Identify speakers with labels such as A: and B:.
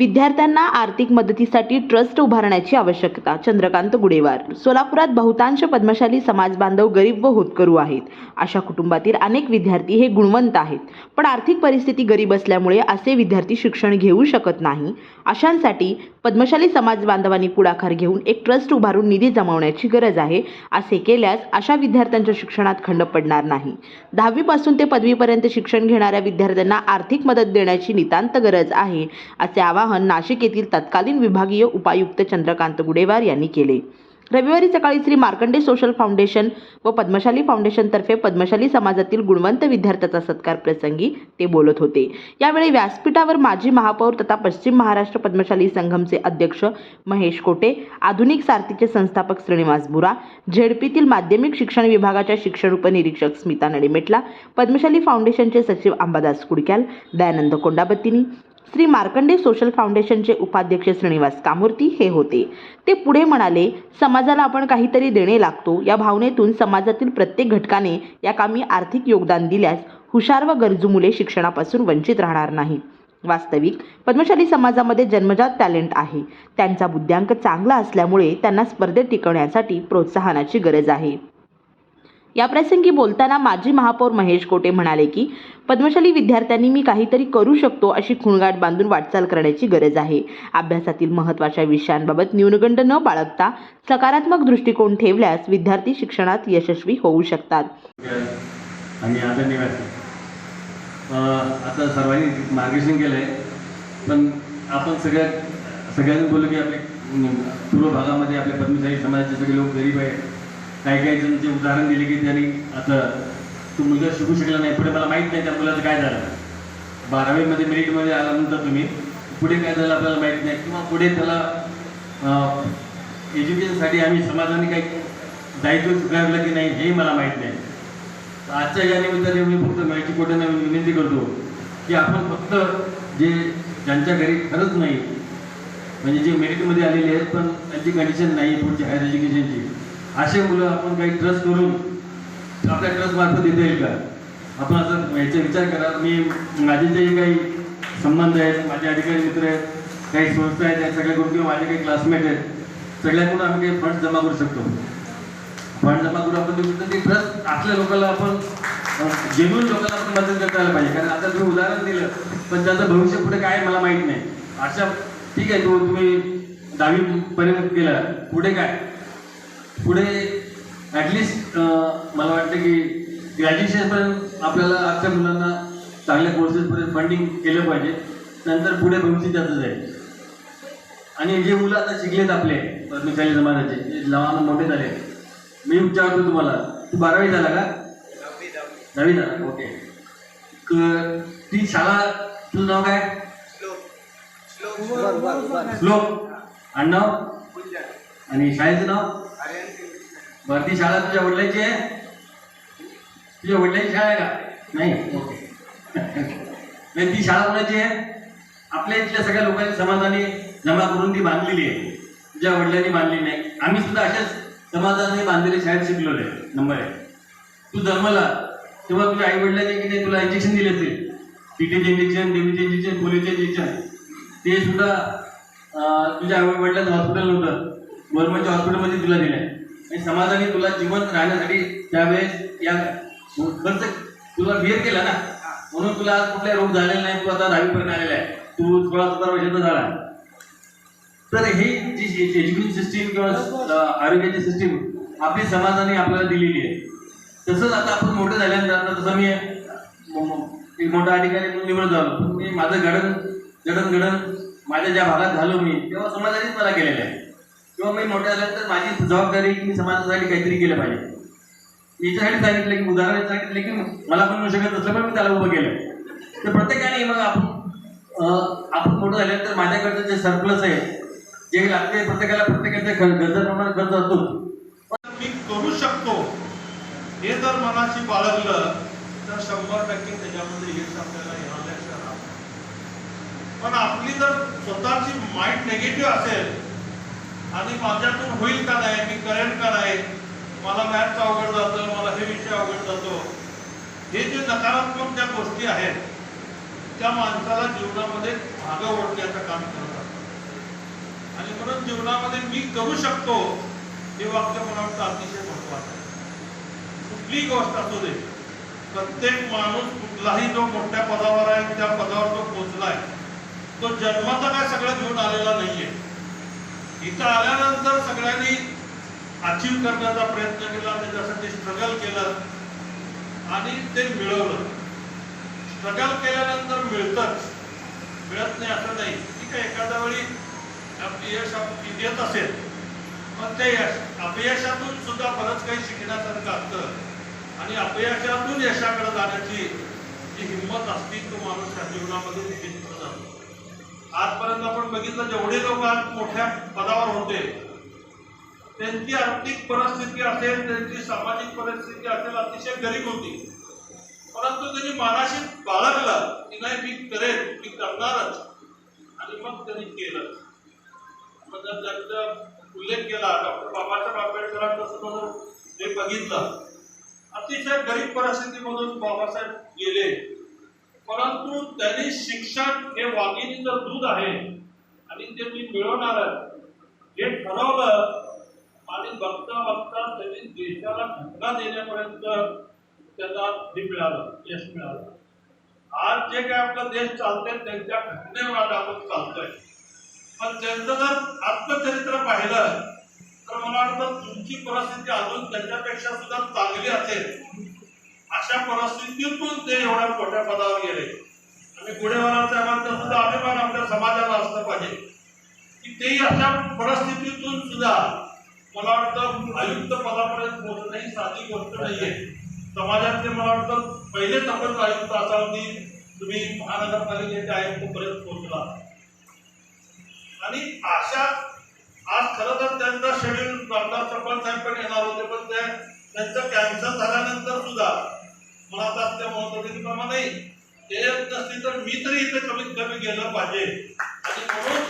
A: विद्यार्थ्यांना आर्थिक मदतीसाठी ट्रस्ट उभारण्याची आवश्यकता. चंद्रकांत गुडेवार. सोलापुरात बहुतांश पद्मशाली समाज बांधव गरीब व होतकरू आहेत. अशा कुटुंबातील अनेक विद्यार्थी हे गुणवंत आहेत. पण आर्थिक परिस्थिती गरीब असल्यामुळे असे विद्यार्थी शिक्षण घेऊ शकत नाही. अशांसाठी पद्मशाली समाज बांधवांनी पुढाकार घेऊन एक ट्रस्ट उभारून निधी जमवण्याची गरज आहे असे केल्यास अशा विद्यार्थ्यांच्या शिक्षणात खंड पडणार नाही. दहावीपासून ते पदवीपर्यंत शिक्षण घेणाऱ्या विद्यार्थ्यांना आर्थिक मदत देण्याची नितांत गरज आहे असे आवाहन नाशिक येथील तत्कालीन विभागीय उपायुक्त चंद्रकांत गुडेवार यांनी केले. रविवारी सकाळी श्री मार्कंडे सोशल फाउंडेशन व पद्मशाली फाउंडेशनतर्फे पद्मशाली समाजातील गुणवंत विद्यार्थ्याचा सत्कार प्रसंगी ते बोलत होते. यावेळी व्यासपीठावर माजी महापौर तथा पश्चिम महाराष्ट्र पद्मशाली संघमचे अध्यक्ष महेश कोटे आधुनिक सारथीचे संस्थापक श्रीनिवास बुरा झेडपीतील माध्यमिक शिक्षण विभागाच्या शिक्षण उपनिरीक्षक स्मिता नडिमेटला पद्मशाली फाउंडेशनचे सचिव अंबादास कुडक्याल दयानंद कोंडाबत्तीनी श्री मार्कंडे सोशल फाउंडेशनचे उपाध्यक्ष श्रीनिवास कामूर्ती हे होते. ते पुढे म्हणाले समाजाला आपण काहीतरी देणे लागतो. या भावनेतून समाजातील प्रत्येक घटकाने या कामी आर्थिक योगदान दिल्यास हुशार व गरजू मुले शिक्षणापासून वंचित राहणार नाहीत. वास्तविक पद्मशाली समाजामध्ये जन्मजात टॅलेंट आहे. त्यांचा बुद्ध्यांक चांगला असल्यामुळे त्यांना स्पर्धेत टिकवण्यासाठी प्रोत्साहनाची गरज आहे. याप्रसंगी बोलताना माजी महापौर महेश कोटे म्हणाले की पद्मशाली विद्यार्थ्यांनी मी काहीतरी करू शकतो अशी खुणगाठ बांधून वाटचाल करण्याची गरज आहे. अभ्यासातील महत्त्वाच्या विषयांबाबत न्यूनगंड न बाळगता सकारात्मक दृष्टिकोन ठेवल्यास विद्यार्थी शिक्षणात यशस्वी होऊ शकतात.
B: आणि आदरणीय आता सर्वांनी मार्गदर्शन केलं आहे पण आपण सगळ्यात सगळ्यांनी बोललो की आपले पूर्व भागामध्ये आपल्या पद्मशाही समाजाचे सगळे लोक गरीब आहेत. काही काही जणांचे उदाहरण दिले की त्यांनी आता तो मुलगा शिकू शकला नाही पुढे मला माहीत नाही त्या मुलाचं काय झालं. बारावीमध्ये मेरिटमध्ये आल्यानंतर तुम्ही पुढे काय झालं आपल्याला माहीत नाही किंवा पुढे त्याला एज्युकेशनसाठी आम्ही समाजाने काही दायित्व स्वीकारलं की नाही हेही मला माहीत नाही. आजच्या या निमित्ताने मी फक्त माहिती कोट्यांना विनंती करतो की आपण फक्त जे ज्यांच्या घरी खरंच नाही म्हणजे जे मेरिटमध्ये आलेले आहेत पण त्यांची कंडिशन नाही पुढची हायर एज्युकेशनची असे मुलं आपण काही ट्रस्ट करून आपल्या ट्रस्ट मार्फत देता येईल का? आपण असं याचे विचार करा. मी माझे जे काही संबंध आहेत माझे अधिकारी मित्र आहेत काही संस्था आहेत या सगळ्याकडून किंवा माझे काही क्लासमेट आहेत सगळ्याकडून आम्ही काही फंड जमा करू शकतो. फंड जमा करून आपण देऊ शकतो. ते ट्रस्ट असल्या लोकांना आपण जेन्युन लोकांना आपण मदत करता आलं पाहिजे. कारण आता तुम्ही उदाहरण दिलं पण त्याचं भविष्य पुढे काय आहे मला माहीत नाही. अशा ठीक आहे तो तुम्ही दहावी पर्यंत गेला पुढे काय? पुढे ॲटलिस्ट मला वाटतं की ग्रॅज्युएशनपर्यंत आपल्याला आजच्या मुलांना चांगल्या कोर्सेसपर्यंत फंडिंग केलं पाहिजे. नंतर पुढे भविष्य त्याचं जाईल. आणि जे मुलं आता शिकलेत आपले पद्मशाली समाजाचे जे लहान मोठे झाले मी विचारतो तुम्हाला तू बारावी झाला का? दहावी झाला. ओके. ती शाळा तुझं नाव काय? श्लोक. आडनाव आणि शाळेचं नाव? बरं ती शाळा तुझ्या वडिलांची आहे? तुझ्या वडिलांची शाळा आहे का? नाही ओके. नाही ती शाळा कोणाची आहे? आपल्या इथल्या सगळ्या लोकांनी समाजाने जमा करून ती बांधलेली आहे. तुझ्या वडिलांनी बांधली नाही. आम्ही सुद्धा अशाच समाजाने बांधलेली शाळेत शिकलेलो आहे. नंबर आहे तू जन्मला तेव्हा तुझ्या आई वडिलांनी की नाही तुला इंजेक्शन दिले असतील टीटीचे इंजेक्शन देवीचे इंजेक्शन पोलिओचे इंजेक्शन ते सुद्धा तुझ्या आई वडिलांचं हॉस्पिटल नव्हतं. गव्हर्नमेंटच्या हॉस्पिटलमध्ये तुला दिलं आणि समाजाने तुला जिवंत राहण्यासाठी त्यावेळेस या खर्च तुला बिअर केला ना? म्हणून तुला आज कुठला रोग झालेला नाही तू आता दहावीपर्यंत आलेला आहे. तू सोळा सतरा वर्षाचा झाला. तर ही जी एज्युकेशन सिस्टीम किंवा आरोग्याची सिस्टीम आपली समाजाने आपल्याला दिलेली आहे. तसंच आता आपण मोठे झाल्यानंतर आता तसं मी एक मोठा अधिकारी म्हणून निवडून झालो मी माझं घडण घडण घडण माझ्या ज्या भागात झालो मी तेव्हा समाजानेच मला केलेलं आहे. किंवा मी मोठा झाल्यानंतर माझी जबाबदारी की मी समाजासाठी काहीतरी केलं पाहिजे. याच्यासाठी सांगितलं की उदाहरण सांगितलं की मला पण मिळू शकत असलं पण मी त्याला उभं केलं. तर प्रत्येकाने मग आपण आपण मोठं झाल्यानंतर माझ्याकडचं जे सरप्लस आहे जे लागते प्रत्येकाला प्रत्येकाच्या खर्च गरजेप्रमाणे खर्च असतो.
C: पण मी करू शकतो. हे जर मनाशी बाळगलं तर शंभर टक्के त्याच्यामध्ये यश आपल्याला येणार पण आपली जर स्वतःची माइंड निगेटिव्ह असेल आणि माझ्यातून होईल का नाही? मी करेन का नाही? मला मॅथ्स अवघड जातं मला हे विषय अवघड जातो. हे जे नकारात्मक ज्या गोष्टी आहेत त्या माणसाला जीवनामध्ये मागं ओढण्याचं काम करत आणि म्हणून जीवनामध्ये मी करू शकतो हे वाक्य मला वाटतं अतिशय महत्वाचं आहे. कुठलीही गोष्ट असू दे प्रत्येक माणूस कुठलाही जो मोठ्या पदावर आहे त्या पदावर जो पोचलाय तो जन्माचा काय सगळं घेऊन आलेला नाहीये. इथं आल्यानंतर सगळ्यांनी अचीव करण्याचा प्रयत्न केला त्याच्यासाठी स्ट्रगल केलं आणि ते मिळवलं. स्ट्रगल केल्यानंतर मिळतच. मिळत नाही असं नाही. ठीक आहे एखाद्या वेळी आपली यश येत असेल पण ते यश अपयशातून सुद्धा बरंच काही शिकण्यासारखं असतं. आणि अपयशातून यशाकडे जाण्याची जी हिंमत असती तो माणूस या जीवनामध्ये निश्चित जातो. आजपर्यंत आपण बघितलं जेवढे लोक आज मोठ्या पदावर होते त्यांची आर्थिक परिस्थिती असेल त्यांची सामाजिक परिस्थिती असेल अतिशय गरीब होती. परंतु त्यांनी मानाशी बाळगलं की नाही मी करेन मी करणारच. आणि मग त्यांनी केलं. मग त्यांचा उल्लेख केला डॉक्टर बाबासाहेब आंबेडकरांचं सुद्धा जे बघितलं. अतिशय गरीब परिस्थितीमधून बाबासाहेब गेले. परंतु त्यांनी शिक्षण हे वाघिणीचं दूध आहे. आणि ते मी मिळवणार हे ठरवलं आणि बघता बघता त्यांनी देशाला धक्का देण्यापर्यंत त्याला हे मिळालं यश मिळालं. आज जे काय आपला देश चालतोय त्यांच्या घटनेवर आज आपण चालतोय. पण त्यांचं जर आत्मचरित्र पाहिलं तर मला वाटतं तुमची परिस्थिती अजून त्यांच्यापेक्षा सुद्धा चांगली असेल. अशा परिस्थितीतून ते एवढ्या मोठ्या पदावर गेले. आणि गुढेवाला आम्हाला सुद्धा अभिमान आपल्या समाजाला असला पाहिजे. की तेही अशा परिस्थितीतून सुद्धा मला वाटतं आयुक्त पदापर्यंत पोहोचणं ही साधी गोष्ट नाहीये. समाजातले मला वाटतं पहिले तपत आयुक्त असावं की तुम्ही महानगरपालिकेचे आयुक्तपर्यंत पोहोचला. आणि अशा आज खरं तर त्यांचा शेड्यूल आमदार सरपंच साहेब पण येणार होते पण ते त्यांचं कॅन्सर झाल्यानंतर सुद्धा मला आता त्या नाही ते येत नसतील तर मी तरी इथे कमीत कमी गेलं पाहिजे. आणि म्हणून